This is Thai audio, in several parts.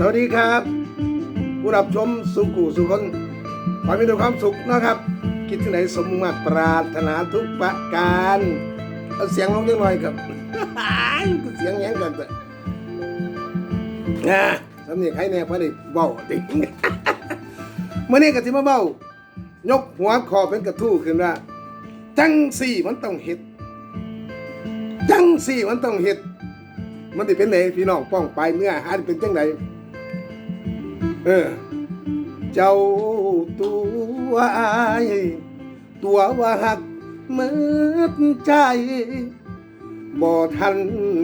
สวัสดีครับ ผู้รับชมสุขุสุคนขอให้มีแต่ความสุขนะครับ คิดที่ไหนสมมาตรปรารถนาทุกประการเอาเสียงลงจังหน่อยครับเสียงแย้งกันเถอะนะสำเนียงใครแน่พอด้เบาติเมื่อนี้ก็สิมาเบายกหัวคอเป็นกระทู้ขึ้นว่าจังสี่มันต้องเฮ็ดจังสี่มันต้องเฮ็ดมันสิเป็นไหนพี่น้องป้องไปเนื้อหาสิเป็นจังได เออ เจ้าตัวอายตัวว่าหักเมือใจ บ่ทัน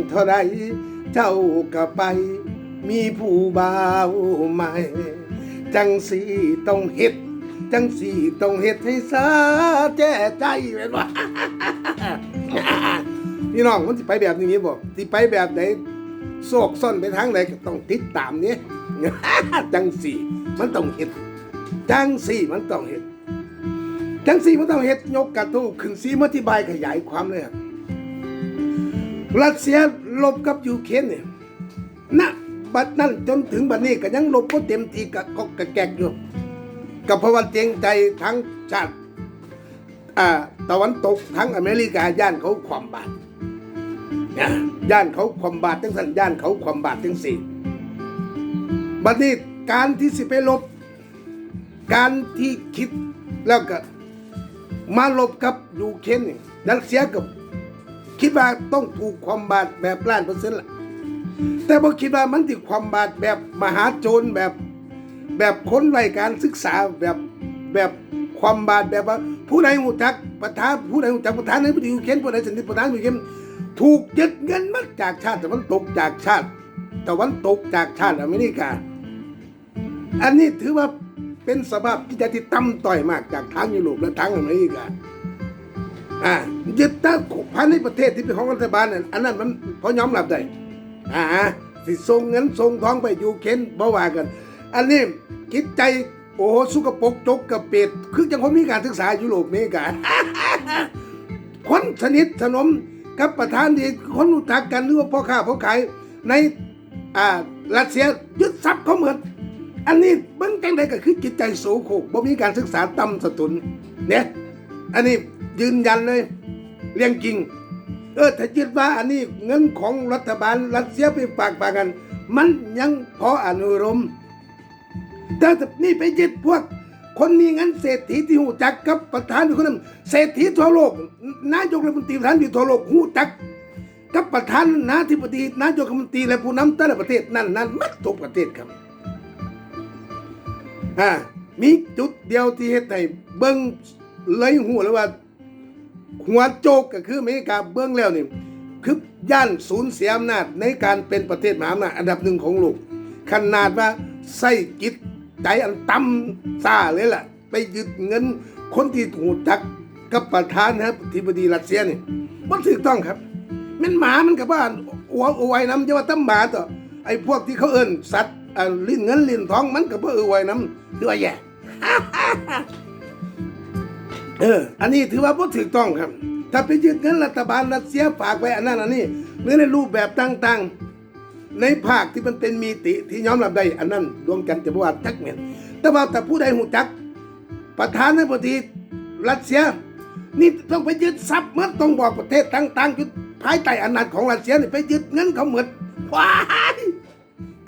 เท่าใดเจ้าก็ไป มีผู้บ่าวใหม่ จังสีต้องเฮ็ด จังสีต้องเฮ็ดให้สาแจ้ใจแม่นบ่พี่น้องมันสิไปแบบนี้บ่สิไปแบบไหน โศกซ่อนไปทางไหนก็ต้องติดตามนี้จังสี่ มันต้องเฮ็ดจังสี่มันต้องเฮ็ดจังสี่มันต้องเฮ็ดยกกระทู้ขึ้นสีมธิบายขยายความเลยครับรัสเซียลบกับยูเครนเนี่ยณบัดนั้นจนถึงบัดนี้ก็ยังลบก็เต็มทีกับกระแกกอยู่กับเพราะว่าเจงใจทั้งชาติตะวันตกทั้งอเมริกาย่านเขาความบาด ย่านเขาความบาดทั้งสันย่านเขาความบาดทั้งสี่บัดนี้การที่สิไปลบ การที่คิดแล้วก็มาลบกับยูเครนนี่รัสเซียกับคิดว่าต้องถูกความบาดแบบล้านเปอร์เซ็นต์ละแต่พอคิดว่ามันติดความบาดแบบมหาโจรแบบแบบคนไร้การศึกษาแบบแบบความบาดแบบว่าผู้ใดหูจักประธานผู้ใดหูจักประธานในประเทศยูเครนผู้ใดสนิทประธานยูเครน ถูกยึดเงินมาจากชาติตะวันตกจากชาติตะวันตกจากชาติอเมริกา อันนี้ถือว่าเป็นสภาพที่จะที่ต่ำต่อยมากจากทางยุโรปและทางอเมริกาอ่ายึดตั้งภายในประเทศที่เป็นของรัฐบาลนั่นอันนั้นมันพอยอมรับได้อ่าสิส่งเงินส่งทองไปยูเครนบ่ว่ากัน อันนี้คิดใจโอ้โหสุกปกจกกระเป็ดคือจังคนมีการศึกษายุโรปอเมริกาคนสนิทสนม กับประธานดีคนรู้จักกันหรือว่าพ่อค้าพ่อขายในอ่ารัสเซียยึดทรัพย์เขาเหมือน อันนี้เบื้องจังใดก็คือจิตใจโสโครกบ่มีการศึกษาต่ำสตุนเนี่ยอันนี้ยืนยันเลยเรื่องจริง เออถ้าคิดว่าอันนี้เงินของรัฐบาลรัสเซียไปฝากฝากกัน มันยังพออนุรมแต่ถ้านี่ไปยึดพวก คนมีเงินเศรษฐีที่หูจักกับประธานอยู่คนนั้นเศรษฐีทั่วโลก นายกรัฐมนตรีประธานอยู่ทั่วโลกหูจัก กับประธานนาธิบดีนายกรัฐมนตรีและผู้นำแต่ละประเทศนั่นนั่นมัดทุกประเทศครับอ่ามีจุดเดียวที่เฮ็ดให้เบิ่งเลยหูเลยว่าหัวโจกก็คืออเมริกาเบื้องแล้วนี่คือย่านสูญเสียอำนาจในการเป็นประเทศมหาอำนาจอันดับหนึ่งของโลกขนาดว่าใส่จิต ใจอันต่ำซาเลยล่ะ ไปยึดเงินคนที่ถูกจักกับประธานนะครับธิบดีรัสเซียนี่มันถูกต้องครับมันหมามันกับว่าอัวอวยน้ำจะว่าตั้มหมาต่อไอ้พวกที่เขาเอิ้นสัตว์อ่าลิ้นเงินลิ้นทองมันกับว่าเอออวยน้ำคือว่าแย่เออ อันนี้ถือว่าบ่ถูกต้องครับ ถ้าไปยึดเงินรัฐบาลรัสเซียฝากไว้อันนั้นอันนี้หรือในรูปแบบต่างๆ ในภาคที่มันเป็นมีติที่ย้อมรับได้อันนั้นดวงจันทร์จะบว่าจักเหม็นแต่ว่าแต่ผู้ใดหูจัก ประธานาธิบดีรัสเซีย นี่ต้องไปยึดทรัพย์เมื่อต้องบอกประเทศต่างๆยู่ภายใต้อำนาจของรัสเซียนี่ไปยึดเงินเขาเหมือนว้าย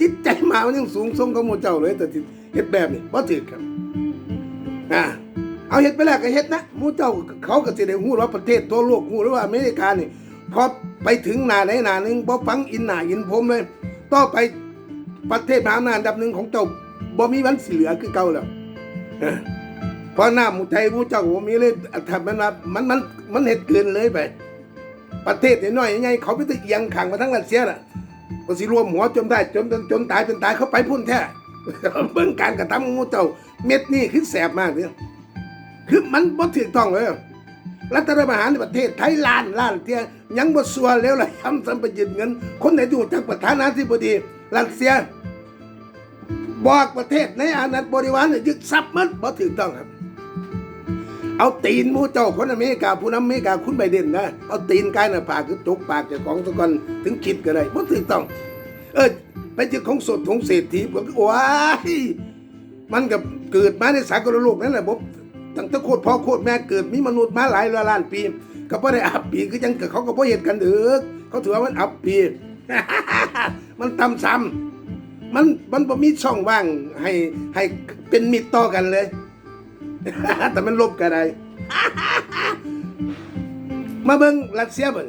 จิตใจมามันยังสูงส่งเขาหมเจ้าเลย แต่ที่เฮ็ดแบบนี้บ่ถือครับอ่าเอาเฮ็ดไปแล้วก็เฮ็ดนะมูเจ้าเขาก็สิได้ฮู้ว่าประเทศทั่วโลกฮู้แล้วว่าอเมริกานี่พอ ไปถึงหนาไหนหนาหนึ่งบ่ฟังอินหนาอินผมเลย ต่อไปประเทศมหาอำนาจอันดับหนึ่งของเจ้าบ่มีวันสิเหลือคือเก่าแล้วเอพราะหน้ามู่ไทยหมู่เจ้าบ่มีเลยถ้ามันว่ามันมันมันเฮ็ดเกินเลยไป ประเทศน้อยๆใหญ่ๆเขาไปตะเอียงข้างมาทั้งรัสเซียน่ะก็สิรวมหัวจนได้จนจนจนตายเป็นตายเขาไปพุ่นแท้เบิ่งการกระทำของมูเจ้า เม็ดนี่คือแสบมากเนี่ยคือมันบ่ถูกต้องเลย รัฐประหารในประเทศไทยล้านล้านเทียยังบ่สัวแล้วล่ะย้ำซ้ำปยึดเงิน คนไหนที่รู้จักประธานาธิบดีรัสเซีย บอกประเทศในอาณาบริวารเนี่ยยึดทรัพย์มันบ่ถูกต้องครับ เอาตีนมูเจ้าคนอเมริกาผู้นำอเมริกาคุณไบเดนนะเอาตีนกายหน้าผากคือจกปากเจ้าของทุกคนถึงคิดก็ได้บ่ถูกต้อง เออไปยึดของสดของเศรษฐีผมก็ว้ายมันกับเกิดมาในสากลโลกนั่นแหละบบ ตั้งแต่โคตรพ่อโคตรแม่เกิดมีมนุษย์มาหลายล้านปีก็บ่ได้อับปีคือจังเกิดเขาก็บ่เห็นกันเด้อเขาถือว่ามันอับปีมันต่ำซ้ำมันมันบ่มีช่องว่างให้ให้เป็นมิตรต่อกันเลย แต่มันลบกันได้มาเบิ่งรัสเซียเบิ่ง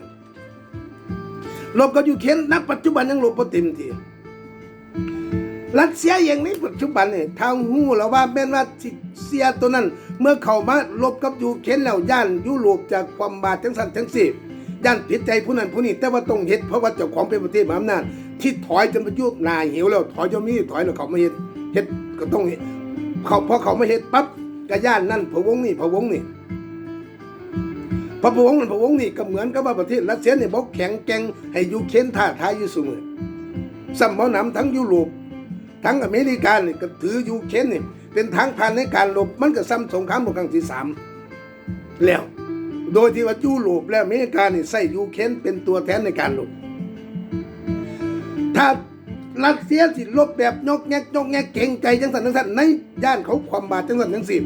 ลบกับยูเครนณปัจจุบันยังลบบ่เต็มทีรัสเซียเองในปัจจุบันนี่ทางฮู้แล้วว่าแม่นว่าสิเสียตัวนั้น เมื่อเขามาลบกับยูเครนแล้วย่านยุโรปจากความบาดจังซั่นจังซี่ย่านผิดใจผู้นั้นผู้นี้แต่ว่าต้องเฮ็ดเพราะว่าเจ้าของเป็นประเทศมหาอำนาจที่ถอยจนไปยุทธ์หนาหิวแล้วถอยจนมีถอยแล้วเขาไมาเฮ็ดเฮ็ดก็ต้องเฮ็ดเขาพอเขาไมาเฮ็ดปั๊บก็ย่านนั่นพะวงนี่พะวงนี่พระพวงมันพะวงนี่ก็เหมือนกับว่าประเทศรัสเซียเนี่ยบอกแข็งแกร่งให้ยูเครนท่าทายอยู่เสมอสัมมานำทั้งยุโรปทั้งอเมริกาเนี่ยก็ถือยูเครนนี่ย เป็นทางผ่านในการรบมันก็ซ้ำสงครามโลกครั้งที่สามแล้ว โดยที่ว่ายุโรปและอเมริกานี่ใส่ยูเครนเป็นตัวแทนในการรบถ้ารัสเซียสิลบแบบยกแงกยกแงกเก่งใจจังสันจังสันในย่านเขาความบาดจังสันจังสิ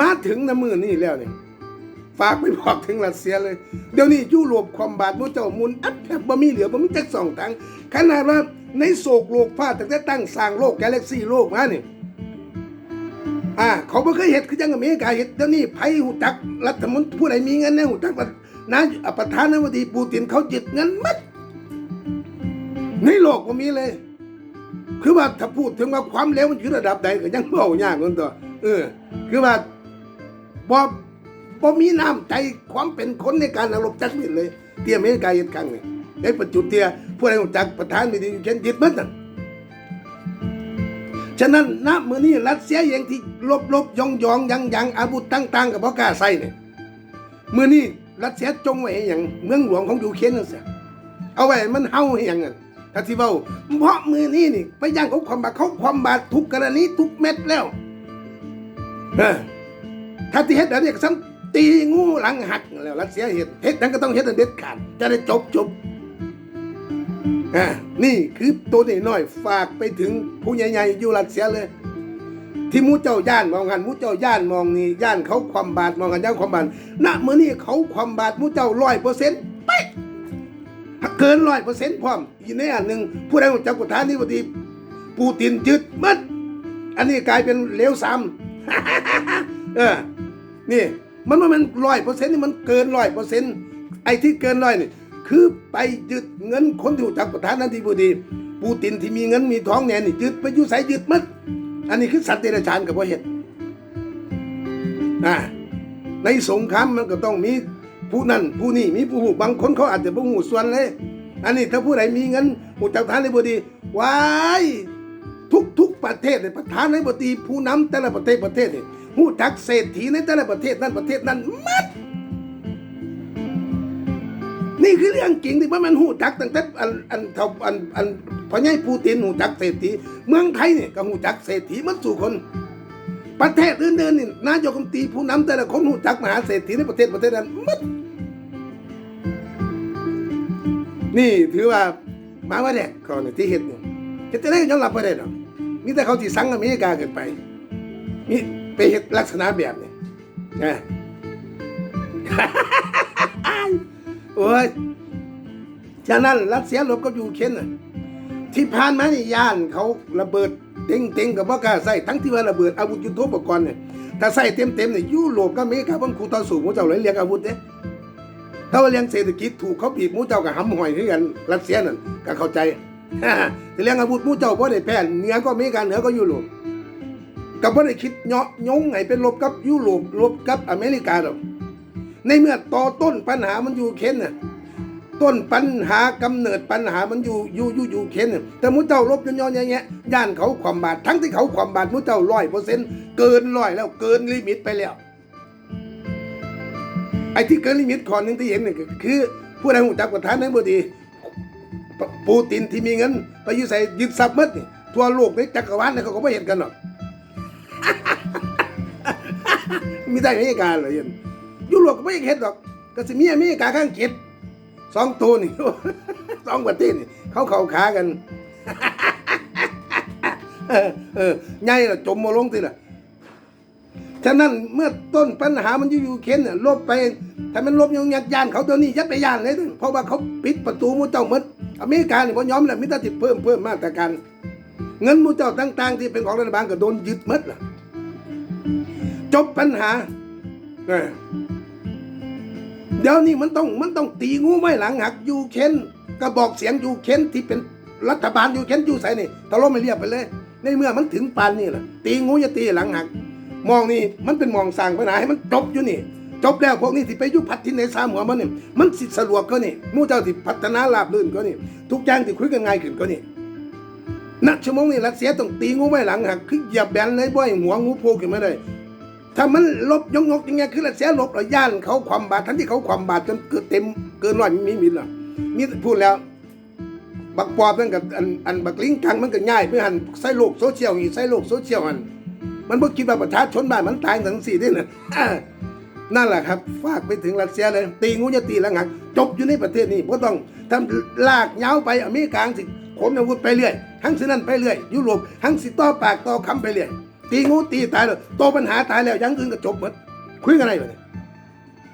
มาถึงน้ำมือนี่แล้วเนี่ยฝากไปบอกถึงรัสเซียเลย เดี๋ยวนี้ยุโรปความบาดมุเจ้ามุนอัดแทบบ่มีเหลือบ่มีจักสองทางขนาดว่าในโศกโลกพาตั้งแต่ตั้งสร้างโลกกาแล็กซี่โลกมาเนี่ย อ่าเขาบ่เคยเห็นคือจังอเมริกาเห็นเดี๋ยวนี้ไผหูจักรัฐมนตรีผู้ใดมีเงินแน่หูจักว่านะประธานาธิบดีปูตินเขายึดเงินมัดในโลกบ่มีเลย คือว่าถ้าพูดถึงว่าความเลวมันอยู่ระดับใดก็ยังเบายากคนตัวเออ คือว่าบ่บ่มีน้ำใจความเป็นคนในการรบจักนิดเลยเที่อเมริกาเฮ็ดครั้งนี้ในปัจจุบันเที่ยผู้ใดรู้จักประธานไม่ดีเช่นยึดมันนั่น ฉะนั้นณมือนี้รัสเซียเองที่ลบลบยองยองยังยังอาวุธต่างๆกับบ่กล้าใส่เนี่ยมือนี้รัสเซียจงไว้ให้หยังเมืองหลวงของยูเครนนั่นเสียเอาไว้มันเฮาให้หยังนั่นถ้าที่เว้าเพราะมือนี้นี่ไปย่างเขาความบาดเขาความบาดทุกกรณีทุกเม็ดแล้วถ้าที่เฮ็ดแบบนี้ก็ซ้ำตีงูหลังหักแล้วรัสเซียเฮ็ดเฮ็ดนั้นก็ต้องเฮ็ดเด็ดขาดจะได้จบจบ อ่านี่คือตัวนี้น้อยฝากไปถึงผู้ใหญ่ๆอยู่รัสเซียเลย ที่มูเจ้าย่านมองหันมูเจ้าย่านมองนี่ย่านเขาความบาดมองหันย่านความบาดณเมื่อนี้เขาความบาดมูเจ้าร้อยเปอร์เซ็นต์เป๊ะเกินร้อยเปอร์เซ็นต์พร้อมอีกในอันหนึ่งผู้ใดรู้จักประธานี่พอดีปูตินยึดมัดอันนี้กลายเป็นเลวซ้ำเออนี่มันมันร้อยเปอร์เซ็นต์นี่มันเกินร้อยเปอร์เซ็นต์ไอ้ที่เกินร้อยนี่ คือไปยึดเงินคนที่รู้จักประธานาธิบดี ปูตินที่มีเงินมีท้องแน่นี่ยึดไปอยู่ใส่ยึดมัดอันนี้คือสัตว์เดรัจฉานกับว่าเห็ดนะในสงครามมันก็ต้องมีผู้นั่นผู้นี่มีผู้หูบางคนเขาอาจจะบ่หูส่วนเลย อันนี้ถ้าผู้ใดมีเงินหูจักประธานาธิบดีว้ายทุกทุกประเทศเนี่ยประธานาธิบดีผู้นำแต่ละประเทศประเทศนี่หูจักเศรษฐีในแต่ละประเทศนั้นประเทศนั้นมัด คือเรื่องจริงที่ว่ามันหูจักตั้งแต่อันอันเท่าอันอันพอใหญ่ปูตินหูจักเศรษฐีเมืองไทยเนี่ยก็หูจักเศรษฐีมันสู่คน ประเทศอื่นๆนี่นายกรัฐมนตรีผู้นำแต่ละคนหูจักมหาเศรษฐีในประเทศประเทศนั้นมัดนี่ถือว่ามาว่าแดกเขาเนี่ยที่เห็ดเนี่ยเห็ดจะได้ยอมรับประเด็นหรอมีแต่เขาที่สั่งอเมริกาเกินไปมีไปเห็ดลักษณะแบบนี้นะ โอ้ยฉะนั้นรัสเซียลบกับยูเครนน่ะที่ผ่านมานี่ย่านเขาระเบิดเต็งเต็งกับว่ากล้าใส่ทั้งที่ว่าระเบิดอาวุธยุทโธปกรณ์เนี่ยถ้าใส่เต็มเต็มเนี่ยยุโรปกับอเมริกามันคู่ต่อสู้มูเจ้าเลยเรียกอาวุธเนี่ยถ้าว่าเรียงเศรษฐกิจถูกเขาบีบมูเจ้ากับห้ำหอยคือกันรัสเซียนั่นก็เข้าใจแต่เรียงอาวุธมูเจ้าเพราะได้แพ้เหนือก็อเมริกาเหนือก็ยุโรปกับว่าได้คิดเนาะยงไงเป็นลบกับยุโรปลบกับอเมริกาหรอก ในเมื่อต่อต้นปัญหามันอยู่เค้นน่ะต้นปัญหากำเนิดปัญหามันอยู่อยู่อยู่อยู่เค้นน่ะแต่มุเจ้าลบย้อนๆอย่างเงี้ยย่านเขาความบาดทั้งที่เขาความบาดมุเจ้าร้อยเปอร์เซ็นต์เกินร้อยแล้วเกินลิมิตไปแล้ว ไอ้ที่เกินลิมิตข้อหนึ่งที่เห็นนี่ก็คือ ผู้ใดหูจักประธานาธิบดีปูตินที่มีเงินไปยึดใส่ยึดทรัพย์มัดนี่ทั่วโลกในจักรวาลเนี่ยเขาก็ไม่เห็นกันหรอกมีได้อเมริกาเหรอเห็น ยุโรปก็ไม่เห็นหรอกก็สิมีอเมริกาข้างเกตสองตัวนี่สองประเทศนี่เขาเข่าขากันเออเออใหญ่ละจมมาลงสิล่ะฉะนั้นเมื่อต้นปัญหามันอยู่ยูเครนเนี่ยลบไปถ้ามันลบยังยักยานเขาตัวนี้ยัดไปยานเลยเด้อเพราะว่าเขาปิดประตูมูเจ้าหมดอเมริกาเนี่ยพอยอมแล้วมิตรติดเพิ่มเพิ่มมาตรการเงินมูเจ้าต่าง ๆ ที่เป็นของรัฐบาลก็โดนยึดหมดล่ะ จบปัญหาเออ เดี๋ยวนี้มันต้องมันต้องตีงูไว้หลังหักยูเคนกระบอกเสียงยูเคนที่เป็นรัฐบาลยูเคนยูใส่นี่ตะล่มไม่เรียบไปเลย ในเมื่อมันถึงปานนี่แหละตีงูอย่าตีหลังหัก มองนี่มันเป็นมองสร้างปัญหาให้มันจบอยู่นี่จบแล้วพวกนี้ที่ไปยุพัดที่ในสามหัวมันนี่มันสิสะดวกก็นี่มู่เจ้าที่พัฒนาราบรื่นก็นี่ทุกอย่างที่คุยกันง่ายขึ้นก็นี่ณชั่วโมงนี้รัสเซียต้องตีงูไว้หลังหักคืออย่าแบนเลยบ่อยหัวงูโผล่ขึ้นมาเลย ถ้ามันลบยงยกยังไงคือรัสเซียลบแล้วย่านเขาความบาดทั้งที่เขาความบาดจนเกิดเต็มเกินร้อยมีมิลละมีพูดแล้ว บักปอบนั่นกับอันอันบักลิงกังมันก็ง่ายเพื่อหันใส่โลกโซเชียลนี่ใส่โลกโซเชียลหันมันบ่คิดว่าประชาชนบ้านมันตายทั้งสี่ด้วยนะอ่านั่นแหละครับฝากไปถึงรัสเซียเลย ตีงูจะตีละงักจบอยู่ในประเทศนี้บ่ต้องทำลากเหย้าไปอเมริกาสิขนอาวุธไปเรื่อย ทั้งสินั่นไปเรื่อยยุโรปทั้งสิต่อปากต่อคำไปเรื่อย ตีงูตีตายแล้วโตปัญหาตายแล้วยังอื่นก็จบหมดคุยกันอะไรวะเนี่ย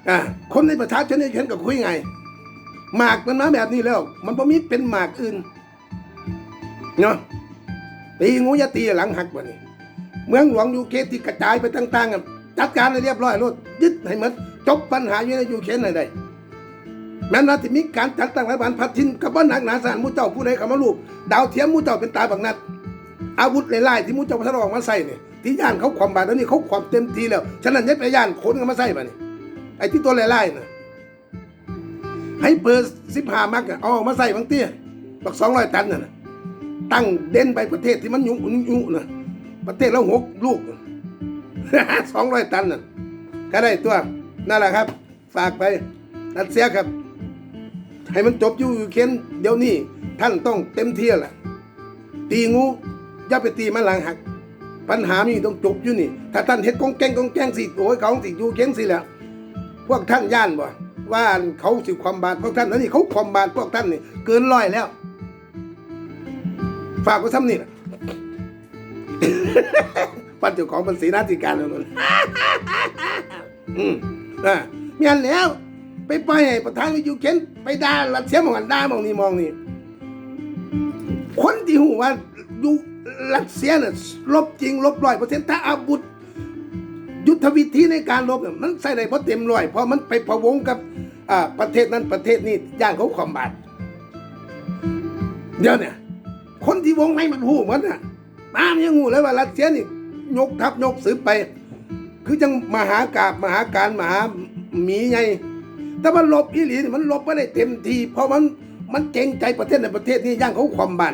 อ่าคนในประชาชนนี่เห็นก็คุยไงหมากมันมาแบบนี้แล้ว มันบ่มีเป็นหมากอื่นเนาะตีงูอย่าตีหลังหักว่านี่เมืองหลวงยูเคที่กระจายไปต่างๆอะจัดการให้เรียบร้อยรถยึดให้หมันจบปัญหาอยู่ในยูเครนให้ได้แม้ว่าที่มีการจัดตั้งรัฐบาลพัดทินกับว่าหนักหนาสานหมูเจ้าผู้ใดเขามาลูกดาวเทียมมู่เจ้าเป็นตาบักนัด อาวุธไล่ๆที่มูเจ้าพัฒนาออกมาใส่เนี่ยที่ย่านเขาความบาดแล้วนี่เขาความเต็มทีแล้ว ฉะนั้นยัดไปย่านขนกันมาใส่มาเนี่ยไอ้ที่ตัวไล่ๆน่ะให้เปิดสิบห้ามักอะเอามาใส่บางเตี้ยบักสองร้อยตันน่ะตั้งเด่นไปประเทศที่มันยุ่งยุ่งนะประเทศละหกลูกสองร้อยตันน่ะก็ได้ตัวนั่นแหละครับ ฝากไปรัสเซียครับ ให้มันจบอยู่ยูเครนเดี๋ยวนี้ท่านต้องเต็มเที่แหละตีงู อย่าไปตีมันหลังหัก ปัญหามีต้องจบอยู่นี่ ถ้าท่านเฮ็ดกองแกงกองแกงสิโอ้ยเขาสิอยู่เครนสิแหละพวกท่านย่านบ่ว่าเขาสิความบาดพวกท่านแล้วนี่เขาความบาดพวกท่านนี่เกินร้อยแล้ว ฝากไว้ซ้ำนี่ปันเจ้าของเป็นสีนาติการแล้วนั่นอืมอ่ามีอันแล้ว ไปปล่อยให้ประธานวิยูเข็นไปด่ารัสเซียมองกันด่ามองนี่มองนี่คนที่หูว่าอยู่ รัสเซียน่ะลบจริงลบร้อยเปอร์เซ็นต์ถ้าอาวุธยุทธวิธีในการรบเนี่ยมันใส่ได้เพราะเต็มร้อยเพราะมันไปพะวงกับประเทศนั้นประเทศนี้ย่างเขาความบาดเดี๋ยวเนี่ย คนที่วงในมันหูหมันน่ะตามยังหูเลยว่ารัสเซียนี่ยกทัพยกสืบไป คือจังมหากาบมหาการมหาหมีไงแต่มันลบอีหรี่มันลบไม่ได้เต็มทีเพราะมันมันเกรงใจประเทศในประเทศนี้ย่างเขาความบาด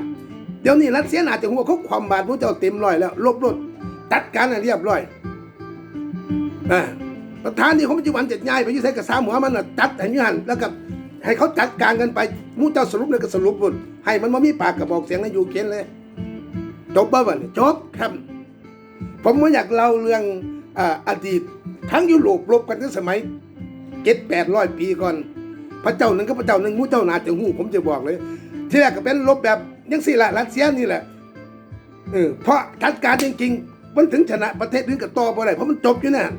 เดี๋ยวนี้รัสเซียอาจจะหัวเขาความบาดพวกเจ้าเต็มร้อยแล้วลบลดจัดการให้เรียบร้อยอ่าประธานที่เขาปัจจุบันเจะย้ายไปยุ่ใส่กับสาหัวมันน่ะจัดให้ยูหันแล้วก็ให้เขาจัดการกันไปมูเจ้าสรุปเลยก็สรุปหมดให้มันมามีปากกระบอกเสียงในยูเครนเลยจบปะวะเนี่ยจบครับ ผมไม่อยากเล่าเรื่องออดีต ทั้งยุโรปรบกันตั้งสมัยเจ็ดแปดร้อยปีก่อน พระเจ้าหนึ่งกับพระเจ้าหนึ่งมูเจ้านาจะหูผมจะบอกเลย ที่แรกก็เป็นรบแบบ ยังสี่ละรัสเซียนี่แหละเออเพราะจัดการจริงๆมันถึงชนะประเทศอื่นกับต่อไปได้เพราะมันจบอยู่เนี่ย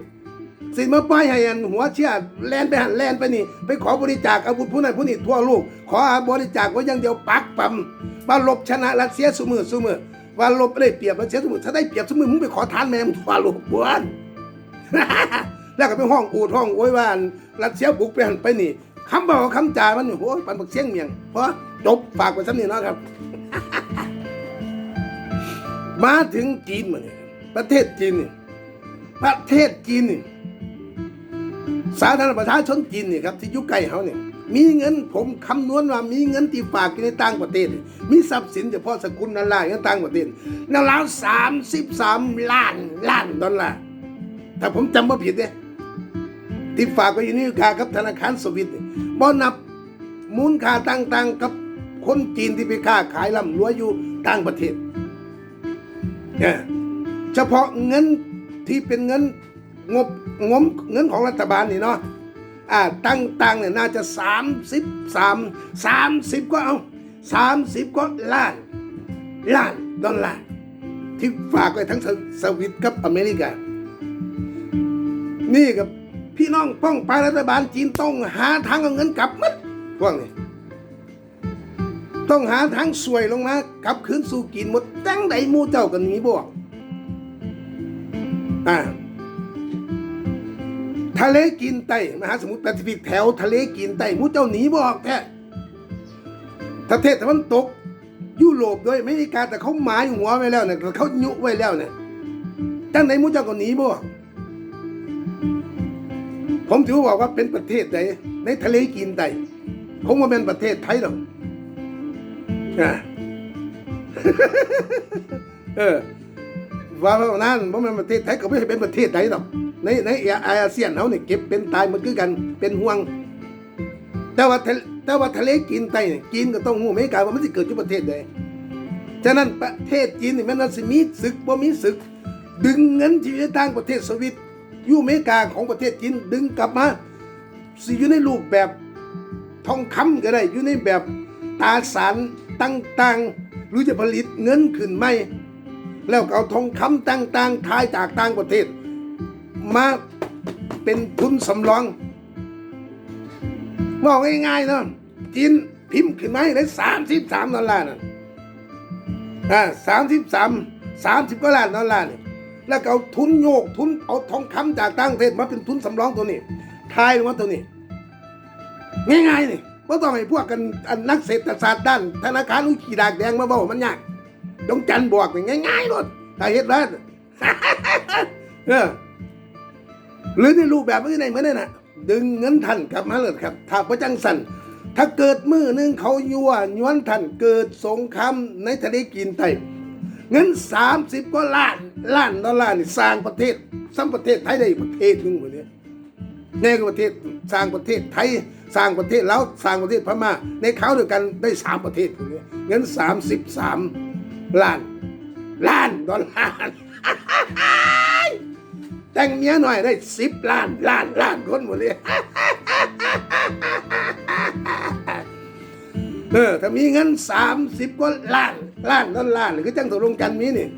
สิมาป้ายให้อันหัวเชี่ยแลนไปหันแลนไปนี่ไปขอบริจาคอาวุธผู้นั้นผู้นี้ทั่วโลกขออาบริจาคไว้ย่างเดียวปักปั๊มว่าลบชนะรัสเซียสมือสมือว่าลบได้เปรียบรัสเซียสมือถ้าได้เปรียบสมือมึงไปขอทานแม่มึงทั่วโลกบ้วนแล้วก็ไปห้องอูดห้องโวยวานรัสเซียบุกไปหันไปนี่คำบอกคำจ่ามันโอ้ยปันบักเสียงเมียงเพราะจบฝากไว้สักนิดนะครับ มาถึงจีนมาเนี่ยประเทศจีนเนี่ยประเทศจีนเนี่ยสาธารณประชาชนจีนเนี่ยครับที่อยู่ใกล้เขาเนี่ยมีเงินผมคำนวณว่ามีเงินที่ฝากในต่างประเทศ มีทรัพย์สินเฉพาะสกุลนั่นล่ะในต่างประเทศนั่นแล้วสามสิบสามล้านล้านดอลลาร์ถ้าผมจำไม่ผิดเนี่ยที่ฝากไว้อยู่นี่ค่ากับธนาคารสวิตนี่บ่นับมูลค่าต่างๆกับ คนจีนที่ไปค้าขายร่ำรวยอยู่ต่างประเทศเนี่ยเฉพาะเงินที่เป็นเงินงบงมเงินของรัฐบาลนี่เนาะอ่าตั้งตังเนี่ยน่าจะสามสิบสามสามสิบก็เอาสามสิบก็ล้านล้านดอลลาร์ที่ฝากไว้ทั้งสสวิตกับอเมริกา นี่กับพี่น้องป้องไปรัฐบาลจีนต้องหาทางเอาเงินกลับมัดพวกนี้ ต้องหาทางสวยลงมากลับคืนสู่กินหมดจังใดมู่เจ้ากันนี้บ่อ่าทะเลกินไตมหาสมุทรแปซิฟิกแถวทะเลกินไตมูเจ้าหนีบออกแท้ประเทศตะวันตก ยุโรปด้วยอเมริกาแต่เขาหมายหัวไว้แล้วเนี่ยเขายุไว้แล้วเนี่ยจังไหนมูเจ้าก็หนีบ่ผมถือว่าว่าเป็นประเทศใดในทะเลกินไต้ผมว่าเป็นประเทศไทยหรอก อะเออว่าว่านั้นเพราะมันประเทศไทยก็ไม่ใช่เป็นประเทศใดหรอกในในอาเซียนเขาเนี่ยเก็บเป็นตายมันคือกันเป็นห่วง แต่ว่าแต่ว่าทะเลกินไตเนี่ยกินก็ต้องหูเมกาว่ามันจะเกิดที่ประเทศใดฉะนั้นประเทศจีนนี่มันน่าสิมีศึกบ่มีศึก ดึงเงินที่อยู่ในต่างประเทศสวิตอยู่อเมริกาของประเทศจีนดึงกลับมาสิอยู่ในรูปแบบทองคำก็ได้อยู่ในแบบตาสาร ต่างๆ หรือจะผลิตเงินขึ้นไหม แล้วก็เอาทองคำต่างๆทายจากต่างประเทศ มาเป็นทุนสำรองบอกง่ายๆเนาะจีนพิมพ์ขึ้นมาให้ได้สามสิบสามดอลลาร์นะอ่าสามสิบสามสามสิบกว่าล้านดอลลาร์เนี่ยแล้วก็เอาทุนโยกทุนเอาทองคำจากต่างประเทศมาเป็นทุนสำรองตัวนี้ทายลงมาตัวนี้ ง่ายๆนี่ ไม่ต้องให้พวกกันอันนักเศรษฐศาสตร์ด้านธนาคารอุกีดากแดงมาบอกมันยากดงจันบอกนี่ง่ายๆหมดถ้าเฮ็ดแล้วเออหรือในรูปแบบนี้ไหนเหมือนนั่นน่ะ ดึงเงินท่านกลับมาเลยครับ ถ้าพระจังสันถ้าเกิดมือหนึงเขายั่วย้วนท่านเกิดสงครามในทะเลจีนใต้เงินสามสิบกว่าล้านล้านดอลลาร์นี่สร้างประเทศซ้ำประเทศไทยได้ประเทศหนึ่งหมดเลยในประเทศสร้างประเทศไทย สร้างประเทศแล้วสร้างประเทศพม่า ในเขาเดียวกันได้สามประเทศเลยเงินสามสิบสามล้าน ล้านดอลลาร์แต่งเมียหน่อยได้สิบล้านล้านล้านคนหมดเลยเออถ้ามีเงินสามสิบกว่าล้านล้านดอลลาร์หรือจังตกลงกันมีนี่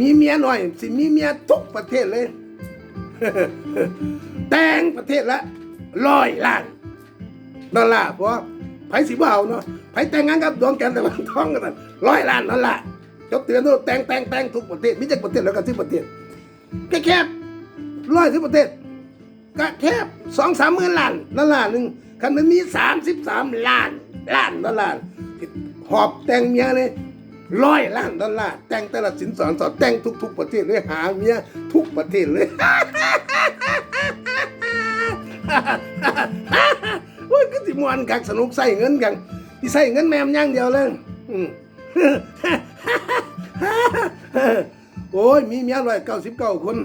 มีเมียหน่อย สิมีเมียทุกประเทศเลย แต่งประเทศละร้อยล้าน ดอลลาร์เพราะไผสิบ่เอาเนาะไผแต่งงานกับดวงจันแต่ว่าท้องกันร้อยล้านดอลลาร์จบเตือนโน้แต่งแต่งแต่งทุกประเทศมีจักประเทศแล้วก็ที่ประเทศแค่แค่ร้อยสิบประเทศก็แค่สองสามหมื่นล้านดอลลาร์หนึ่งคันมันมีสามสิบสามล้านล้านดอลลาร์หอบแต่งเมียเลยร้อยล้านดอลลาร์แต่งแต่ละสินสอนสอดแต่งทุก ๆ ประเทศเลยหาเมียทุกประเทศเลย ก็สิมวนกักสนุกใส่เงินกันที่ใส่เงินแมมย่างเดียวเลยโอ้ยมีเมียร้อยเก้าสิบเก้าคน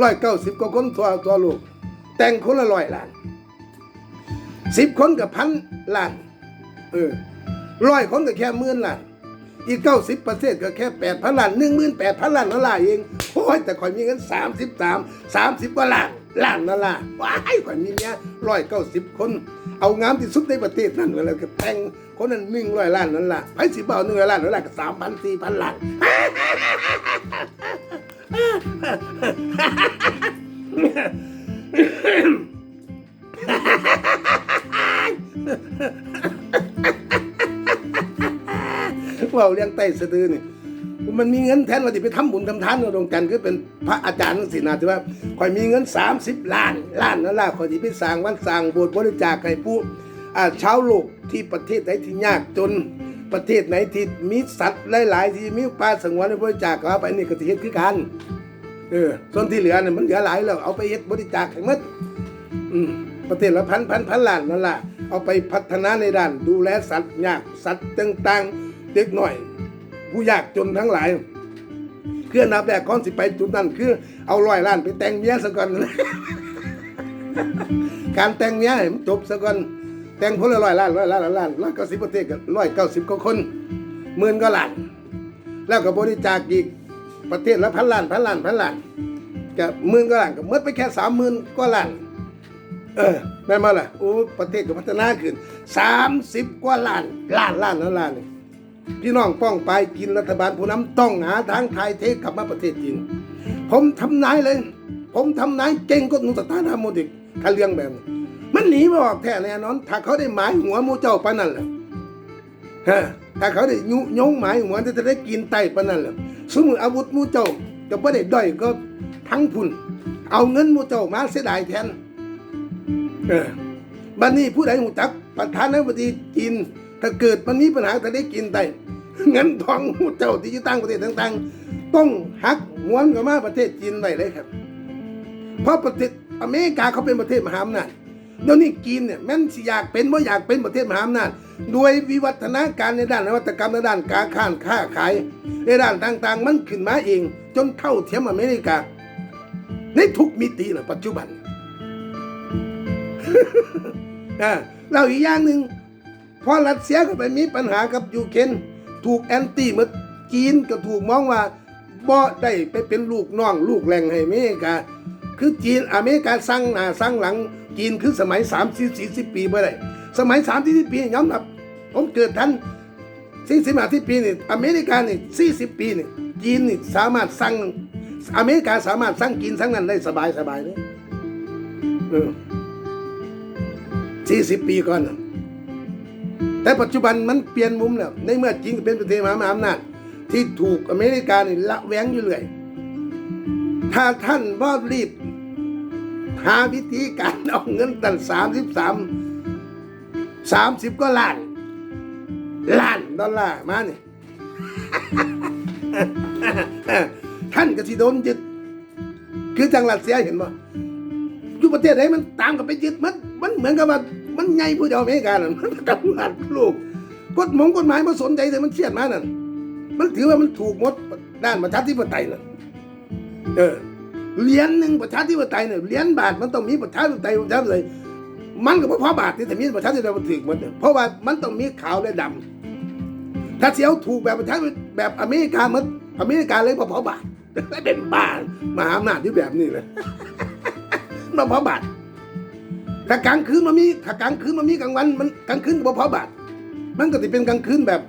ร้อยเก้าสิบกว่าคนตัวตัวลูก แต่งคนละร้อยล้านสิบคนกับพันล้านเออร้อยคนก็แค่หมื่นล้านอีกเก้าสิบเปอร์เซ็นต์ก็แค่แปดพันล้านหนึ่งหมื่นแปดพันล้านนั่นละเองโอ้ยแต่ขอยมีเงินสามสิบสามสามสิบกว่าล้าน ล้านนั่นละว้ายข่อยมีเมียร้อยเก้าสิบคน เอางามที่สุดในประเทศนั่นเลยก็แต่งคนนั้นหนึ่งร้อยล้านนั่นละไพ่สิบเอาหนึ่งร้อยล้านนั่นละก็สามพันสี่พันล้านว่าเลี้ยงไตสะดือนี่ มันมีเงินแทนเราที่ไปทำบุญทำทานเราดวงจันทร์คือเป็นพระอาจารย์นั่นสินะที่ว่าคอยมีเงิน 30 ล้านล้านนั่นล่ะคอยที่ไปสร้างวัดสร้างโบสถ์บริจาคให้ผู้ชาวโลกที่ประเทศไหนที่ยากจนประเทศไหนที่มีสัตว์หลาย ๆ ที่มีป่าสงวนให้บริจาคเอาไปนี่ก็สิเฮ็ดคือกันเออส่วนที่เหลือเนี่ยมันเหลือหลายแล้วเอาไปเฮ็ดบริจาคให้หมดอืมประเทศละพันพันพันล้านนั่นล่ะเอาไปพัฒนาในด้าน ดูแลสัตว์ยากสัตว์ต่าง ๆ เด็กหน่อย ผู้ยากจนทั้งหลายคืออันดับแรกก่อนสิไปจุดนั้นคือเอาร้อยล้านไปแต่งเมียซะก่อนการแต่งเมียให้มันจบซะก่อนแต่งคนละร้อยล้านร้อยล้านร้อยล้านร้อยเก้าสิบประเทศกับร้อยเก้าสิบกว่าคนหมื่นก็ล้านแล้วก็บริจาคอีกประเทศละพันล้านพันล้านพันล้านกับหมื่นก็ล้านก็หมดไปแค่สามหมื่นก็ล้านเออแม่มาล่ะโอ้ประเทศก็พัฒนาขึ้นสามสิบกว่าล้านล้านล้านล้านล้าน พี่น้องป้องไปกินรัฐบาลผู้นำต้องหาทางไทยเทกลับมาประเทศจีนผมทำนายเลย ผมทำนายเก่งก็นุสตานาโมดิกถ้าเรื่องแบบมันหนีไม่ออกแท้แน่นอน ถ้าเขาได้หมายหัวมูเจ้าปนั่นแหละฮะถ้าเขาได้ยุยงหมายหัวจะได้กินไตปนั่นแหละสมมติอาวุธมูเจ้าจะไม่ได้ด้อยก็ทั้งพุ่น เอาเงินมูเจ้ามาเสียดายแทนเออบัดนี้ผู้ใดหูจักประธานาธิบดีจีน ถ้าเกิดมันมีปัญหาจะได้กินได้เงินทองเจ้าที่อยู่ต่างประเทศต่างๆ ต้องหักม้วนกับมาประเทศจีนไว้เลยครับ เพราะประเทศอเมริกาเขาเป็นประเทศมหาอำนาจเดี๋ยวนี้จีนเนี่ยแม้นสิอยากเป็นว่าอยากเป็นประเทศมหาอำนาจด้วยวิวัฒนาการในด้านนวัตกรรมในด้านการค้าค้าขาย ในด้านต่างๆ มันขึ้นมาเอง จนเท่าเทียมอเมริกา ในทุกมิตินะปัจจุบันอ่าเราอีกอย่างหนึ่ง พอรัสเซียก็ไปมีปัญหากับยูเครนถูกแอนตี้เมื่อจีนก็ถูกมองว่าบ่ได้ไปเป็นลูกน้องลูกแหล่งให้อเมริกา คือจีนอเมริกาสร้างหน้าสร้างหลังจีนคือสมัย 30 40 ปีบ่ได้สมัย 30 40 ปีย้อมรับผมเกิดทัน40 50ปีนี่อเมริกานี่40 ปีนี่จีนนี่สามารถสร้างอเมริกาสามารถสร้างจีนสร้างนั้นได้สบายสบายเลยเออสี่สิบปีก่อนนะ แต่ปัจจุบันมันเปลี่ยนมุมแล้วในเมื่อจีนเป็นประเทศมหาอำนาจที่ถูกอเมริกาเนี่ยละแวงอยู่เรื่อยถ้าท่านว่ารีบหาวิธีการเอาเงินตั้งสามสิบสามสามสิบก็ล้าน ล้านดอลลาร์มาเนี่ยท่านก็สิโดนยึด คือจังหวัดเสียเห็นบ่อยู่ประเทศไหนมันตามกับไปยึดมันมันเหมือนกับว่า มันใหญ่ผู้เดียวอเมริกานั่นมันทำงานลูกกฎหมงกฎหมายมันสนใจแต่มันเชียดมานั่นมันถือว่ามันถูกมดด้านประชาธิปไตยนั่นเออเหรียญหนึ่งประชาธิปไตยเนี่ยเหรียญบาทมันต้องมีประชาธิปไตยประชาธิปไตยมันก็บ่พอบาทที่แต่มีประชาธิปไตยมันถือหมดเนี่ยเพราะว่ามันต้องมีขาวและดำถ้าเสียวถูกแบบประชาธิปไตยแบบอเมริกามันอเมริกาเลยบ่พอบาทเป็นบ้านมหาอำนาจที่แบบนี้เลยมันพอบาท ถ้ากลางคืนมันมีถ้ากลางคืนมันมีกลางวันมันกลางคืนบ่พอบาท มันก็จะเป็นกลางคืนแบบ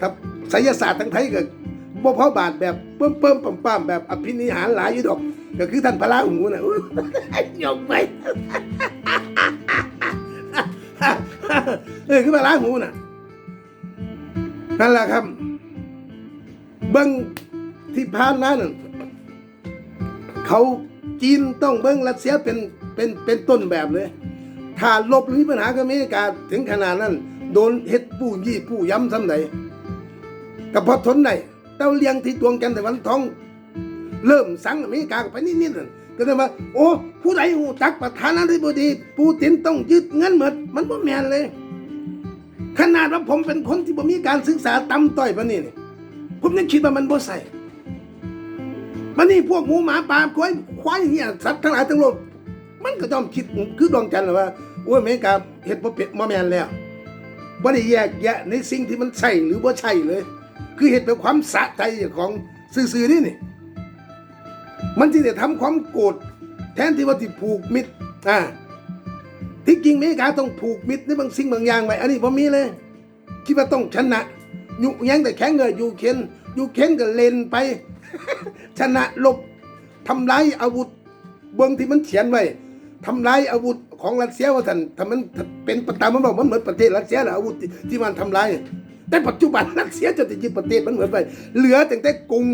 ถ้าไสยศาสตร์ทางไทยก็บ่พอบาทแบบเพิ่มเพิ่มปั๊มปั๊มแบบอภินิหารหลายอยู่ดอก ก็คือท่านพระราหูน่ะยยกไปเออคือพระราหูน่ะนั่นแหละครับเบิ้งที่ผ่านมานั่นเขาจีนต้องเบิ้งรัสเซียเป็นเป็นเป็นต้นแบบเลย ถ้าลบหรือมีปัญหากับอเมริกาถึงขนาดนั้น โดนเฮ็ดปู้ยี่ปู้ย้ำซ้ำไหนก็พอทนได้เต้าเลี้ยงที่ดวงจันทร์แต่วันทอง เริ่มสั่งอเมริกาไปนิดๆนั่นก็เลยว่า โอ้ผู้ใดหูจักประธานาธิบดี ปูตินต้องยึดเงินหมด มันบ่แมนเลย ขนาดว่าผมเป็นคนที่บ่มีการศึกษาต่ำต้อยปานนี้นี่ผมยังคิดว่ามันบ่ใส่มันนี่พวกหมูหมาปลาควายควายเหี้ยสัตว์ทั้งหลายทั้งโลกมันก็ต้องคิดคือดวงจันทร์ว่า อ้ยอเมริกาเฮ็ดบ่เป็ดบ่แมนแล้วบ่ได้แยกแยะในสิ่งที่มันใช่หรือบ่ใช่เลย คือเฮ็ดด้วยความสะใจของซื่อๆนี่นี่ มันที่จะทำความโกรธแทนที่ว่าที่ผูกมิตรอ่าที่จริงเมกาต้องผูกมิตรในบางสิ่งบางอย่างไว้อันนี้บ่มีเลยคิดว่าต้องชนะยุยังแต่แข็งเงยยูเครนยูเครนก็เลนไป ชนะลบทำลายอาวุธเบื้องที่มันเขียนไว้ ทำลายอาวุธของรัสเซียว่าท่านถ้ามันเป็นประตามมันบอกมันเหมือนประเทศรัสเซียแหละอาวุธที่มันทำลายแต่ปัจจุบันรัสเซียจะติดยึดประเทศมันเหมือนไป เหลือแต่แต่กรุง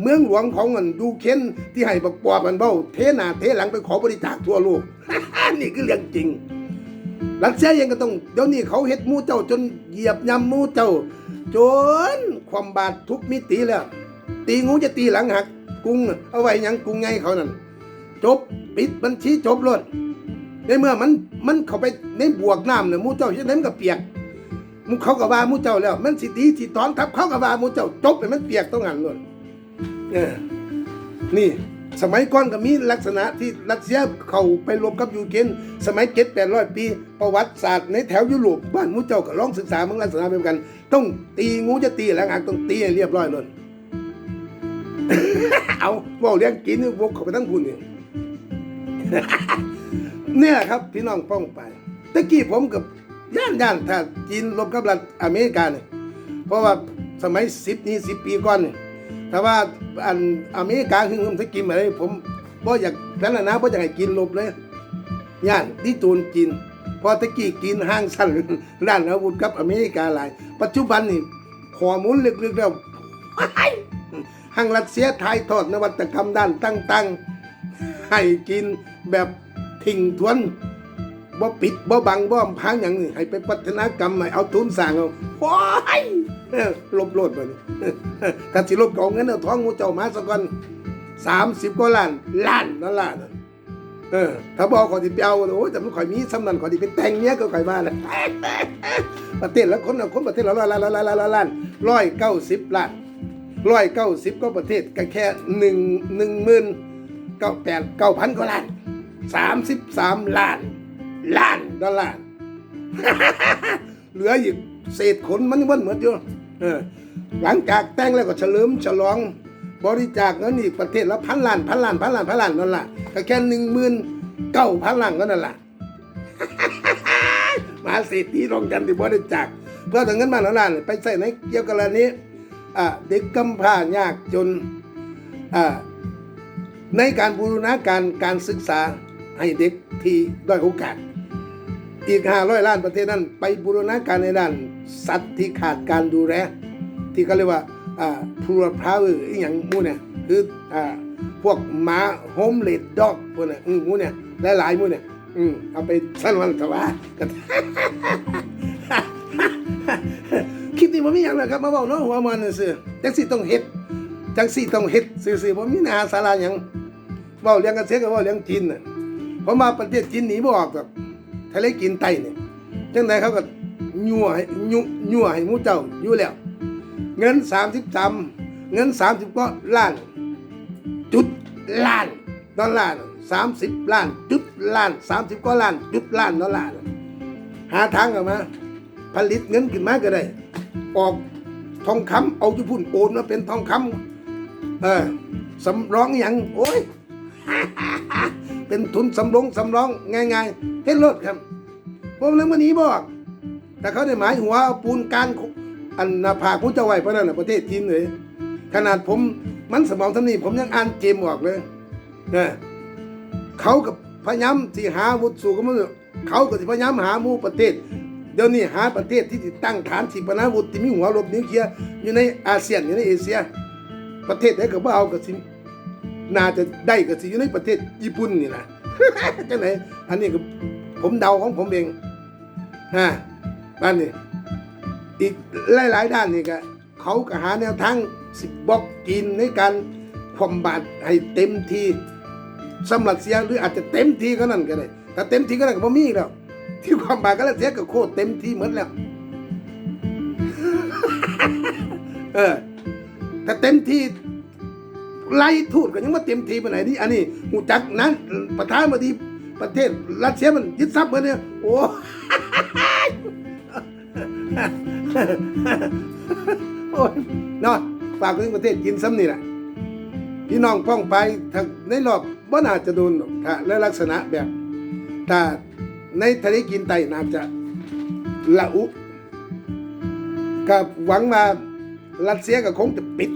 เมืองหลวงของมันยูเครนที่ให้บักปอบมันเบ้าเทหนาเทหลังไปขอบริจาคทั่วโลกนี่คือเรื่องจริงรัสเซียเองก็ต้องเดี๋ยวนี้เขาเฮ็ดมูเจ้าจนเหยียบยำมูเจ้า จนความบาดทุกมิติแล้ว ตีงูจะตีหลังหักกรุงเอาไว้ยังกรุงไงเขานั่นจบ ปิดบัญชีจบเลยในเมื่อมันมันเข้าไปในบวกน้ำเนี่ยมูเจ้าเช่นนั้นมันก็เปียกมูเขาก็ว่ามูเจ้าแล้ว มันสิดีสิตอนทับเขาก็ว่ามูเจ้าจบไปมันเปียกต้องหันเลยเออนี่สมัยก่อนก็มีลักษณะที่รัสเซียเข้าไปรบกับยูเครนสมัยเจ็ดแปดร้อยปี ประวัติศาสตร์ในแถวยุโรปบ้านมูเจ้าก็ลองศึกษามันลักษณะเดียวกัน ต้องตีงูจะตีหลังหักต้องตีให้เรียบร้อยเลยเอาเว่าเลี้ยงกินนี่วกเข้าไปทั้งคุณนี่ เนี่ยครับพี่น้องป้องไปตะกี้ผมกับย่านย่านถ้าจีนรบกับรัฐอเมริกาเนี่ยผราะว่าสมัยสิบนี้สิบปีก่อนนี่ถ้าว่าอันอเมริกาคือผมจะกินอะไรผมบ่อยากนั่ละนะบ่อยากให้กินลบเลยย่านที่ตูนกินพอตะกี้กินห้างสั้นร้านอาวุธกับอเมริกาหลาย ปัจจุบันนี่ข้อมูลลึกๆแล้วห้างรัสเซียถ่ายทอดนวัตกรรมด้านตั้งๆให้กิน แบบทิ้งทวนบ่ปิดบ่บังบ่อำพังอย่างนี้ให้ไปพัฒนากรรมใหม่เอาทุนสร้างเอาโอ้ยเออลบโลดบ่นี่ถ้าสิลบก็เอาเงินเอาท้องหมูเจ้ามาซะก่อน30กว่าล้านล้านนั่นล่ะน่ะเออถ้าบอกขอสิไปเอาโอ้ยแต่มันข่อยมีสำนันขอยสิไปแต่งเมียก็ข่อยมาแล้วประเทศละคนละคนประเทศละล้านล้านล้านล้านล้านล้านร้อยเก้าสิบล้านร้อยเก้าสิบก็ประเทศก็แค่หนึ่งหนึ่งหมื่นเก้าแปดเก้าพันกว่าล้าน สามสิบสามล้านล้านดอลลาร์เหลืออีกเศษขนมันยังมันเหมือนอยู่เออหลังจากแต่งแล้วก็เฉลิมฉลอง บริจาคเงินอีกประเทศละพันล้านพันล้านพันล้านพันล้านนั่นแหละก็แค่หนึ่งหมื่นเก้าพันล้านก็นั่นแหละมาเศรษฐีรองกันที่บริจาคเพื่อถึงเงินมาแล้วล้านไปใส่ในเกี่ยวกับอะไรนี้อ่าเด็กกำพร้ายากจนอ่าในการบูรณาการการศึกษา ให้เด็กที่ด้อยโอกาส อีกห้าร้อยล้านประเทศนั้น ไปบูรณาการในด้าน สัตว์ที่ขาดการดูแลที่เขาเรียกว่าอ่าพูรพาวออีอย่างมูเนี่ยคืออ่าพวกหมาโฮมเลดด็อกพวกเนี่ยอืมหมูเนี่ยหลายๆมูเนี่ยอืมเอาไปสั้นวันสวากันคลิปนี้มันมีอย่างไรครับมาบอกเนาะหัวมันเสือจังสี่ต้องเฮ็ดจังสี่ต้องเฮ็ดซื่อๆผมมีเนื้อหาสาระหยังเว้าเรื่องกันเสียก็เว้าเรื่องจีนน่ะ เพราะมาประเทศจีนหนีบ่ออกกับทะเลกินไตเนี่ยจังไดเขาก็ยั่วให้ยุยั่วให้หมู่เจ้าอยู่แล้ว เงิน33เงิน30ก็ล้าน จุดล้านดอลลาร์สามสิบล้าน จุดล้านสามสิบก็ล้าน จุดล้านดอลลาร์น่ะหาทางออกมา ผลิตเงินขึ้นมาก็ได้ ออกทองคำเอาจุพุ่นโอนมาเป็นทองคำเออสำรองอย่างโอ้ย เป็นทุนสำรองสำรองง่ายๆเฮ็ดรถครับผมเลยวันนี้บอก แต่เขาได้หมายหัวเอาปูนการอันนาผาผู้เจ้าไหวเพราะนั่นนะประเทศจีนเลยขนาดผมมันสมองทำนี่ผมยังอ่านเกมออกเลยนะเขากับพยายามที่หาวุฒิสู่กับมันเขากับที่พยายามหาหมู่ประเทศ เดี๋ยวนี้หาประเทศที่ติดตั้งฐานขีปนาวุธที่มีหัวรบนิ้วเคลียร์อยู่ในอาเซียนอยู่ในเอเชีย ประเทศไหนก็บ่เอาก็สิ น่าจะได้ก็สิอยู่ในประเทศญี่ปุ่นนี่แหละจังไหนอันนี้ก็ผมเดาของผมเองฮะบ้านนี้อีกหลาย ๆ ด้านนี่ก็เขาก็หาแนวทางสิบอกกินในการความบาดให้เต็มที่สำหรับเสียหรืออาจจะเต็มที่ก็นั่นก็ได้แต่เต็มที่ก็นั่นก็บ่มีแล้วที่ความบาดก็แล้วเสียก็โคตรเต็มที่เหมือนแล้วเออแต่เต็มที่ ไล่ทูดก็ยังว่าเต็มทีไปไหนนี่อันนี้หูจักนั้นประธานบดีประเทศรัสเซียมันยึดทรัพย์เหมือนเนี่ยโอ้โอ้ยนาะฝากถึงประเทศกินซ้ำนี่แหละพี่น้องป้องไปถ้าในรอบบ่น่าจะโดนหรอกถ้าในลักษณะแบบถ้าในทะเลกินไตน่าจะละอุก็หวังว่ารัสเซียก็คงจะปิด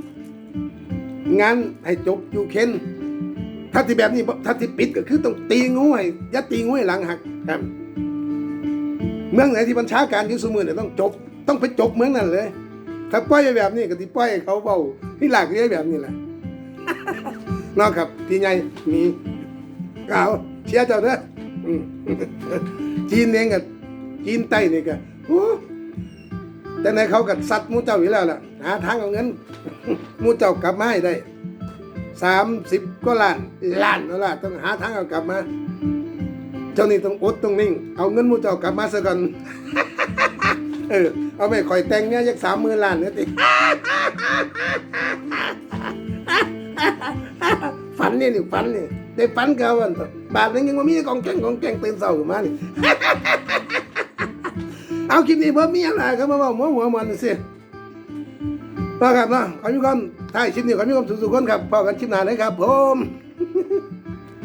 งานให้จบอยู่เค้นถ้าที่แบบนี้ถ้าที่ปิดก็คือต้องตีงูให้ยัดตีงูให้หลังหักครับ เมืองไหนที่บัญชาการยู่สมือเนี่ยต้องจบ ต้องไปจบเมืองนั้นเลย ถ้าปล่อยแบบนี้ก็ที่ปล่อยเขาเบาที่หลากเลี้ยแบบนี้แหละนอกครับที่ใหญ่มีกล่าวเชียร์เจ้าเด้ออืมจีนเองกับจีนใต้เนี่ก็ แต่ในเขากับสัตว์มูเจ้าอยู่แล้วล่ะหาทางเอาเงินมูเจ้ากลับมาให้ได้สามสิบก็ล้านล้านนั่นแหละต้องหาทางเอากลับมา เจ้านี่ต้องอดต้องนิ่ง เอาเงินมูเจ้ากลับมาซะก่อนเออเอาไปคอยแต่งเนี่ยยักสามหมื่นล้านเนี่ยติฝันนี่นี่ฝันนี่ได้ฝันเก่าวันบาทนึงยังมามีกองแกงกองแกงเตื่นเศร้าขึ้นมานี่ เอาคลิปนี้เพิ่มมีอะไรครับมาบอกหัวหัวมันสินะครับนะขอมีความท้ายคลิปนี้ขอมีความสุขสุขคนครับพอกันคลิปหน้าเลยครับผม